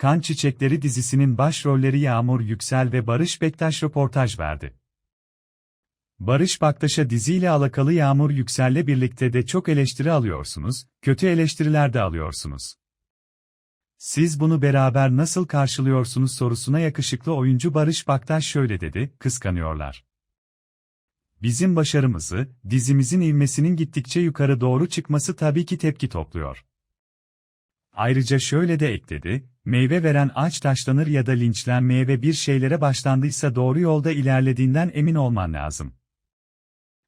Kan Çiçekleri dizisinin başrolleri Yağmur Yüksel ve Barış Bektaş röportaj verdi. Barış Baktaş'a diziyle alakalı Yağmur Yüksel'le birlikte de çok eleştiri alıyorsunuz, kötü eleştiriler de alıyorsunuz. Siz bunu beraber nasıl karşılıyorsunuz sorusuna yakışıklı oyuncu Barış Baktaş şöyle dedi, kıskanıyorlar. Bizim başarımızı, dizimizin ivmesinin gittikçe yukarı doğru çıkması tabii ki tepki topluyor. Ayrıca şöyle de ekledi, meyve veren ağaç taşlanır ya da linçlenmeye ve bir şeylere başlandıysa doğru yolda ilerlediğinden emin olman lazım.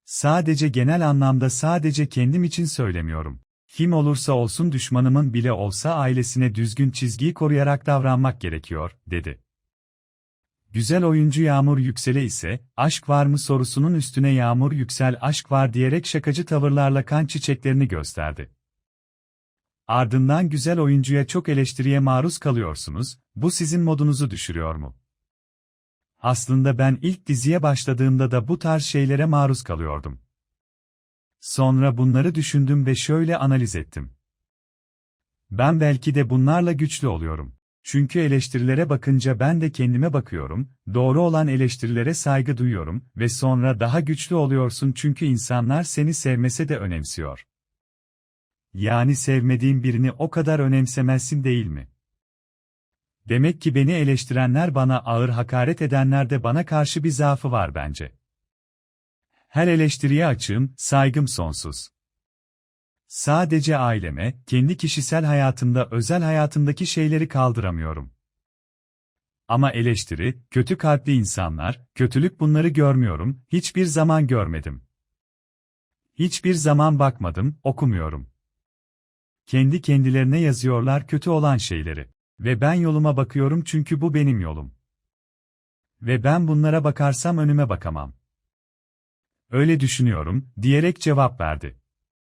Sadece genel anlamda sadece kendim için söylemiyorum. Kim olursa olsun düşmanımın bile olsa ailesine düzgün çizgiyi koruyarak davranmak gerekiyor, dedi. Güzel oyuncu Yağmur Yüksel'e ise, aşk var mı sorusunun üstüne Yağmur Yüksel aşk var diyerek şakacı tavırlarla kan çiçeklerini gösterdi. Ardından güzel oyuncuya çok eleştiriye maruz kalıyorsunuz, bu sizin modunuzu düşürüyor mu? Aslında ben ilk diziye başladığımda da bu tarz şeylere maruz kalıyordum. Sonra bunları düşündüm ve şöyle analiz ettim. Ben belki de bunlarla güçlü oluyorum. Çünkü eleştirilere bakınca ben de kendime bakıyorum, doğru olan eleştirilere saygı duyuyorum ve sonra daha güçlü oluyorsun çünkü insanlar seni sevmese de önemsiyor. Yani sevmediğin birini o kadar önemsemezsin değil mi? Demek ki beni eleştirenler bana ağır hakaret edenler de bana karşı bir zaafı var bence. Her eleştiriye açığım, saygım sonsuz. Sadece aileme, kendi kişisel hayatımda özel hayatımdaki şeyleri kaldıramıyorum. Ama eleştiri, kötü kalpli insanlar, kötülük bunları görmüyorum, hiçbir zaman görmedim. Hiçbir zaman bakmadım, okumuyorum. Kendi kendilerine yazıyorlar kötü olan şeyleri. Ve ben yoluma bakıyorum çünkü bu benim yolum. Ve ben bunlara bakarsam önüme bakamam. Öyle düşünüyorum, diyerek cevap verdi.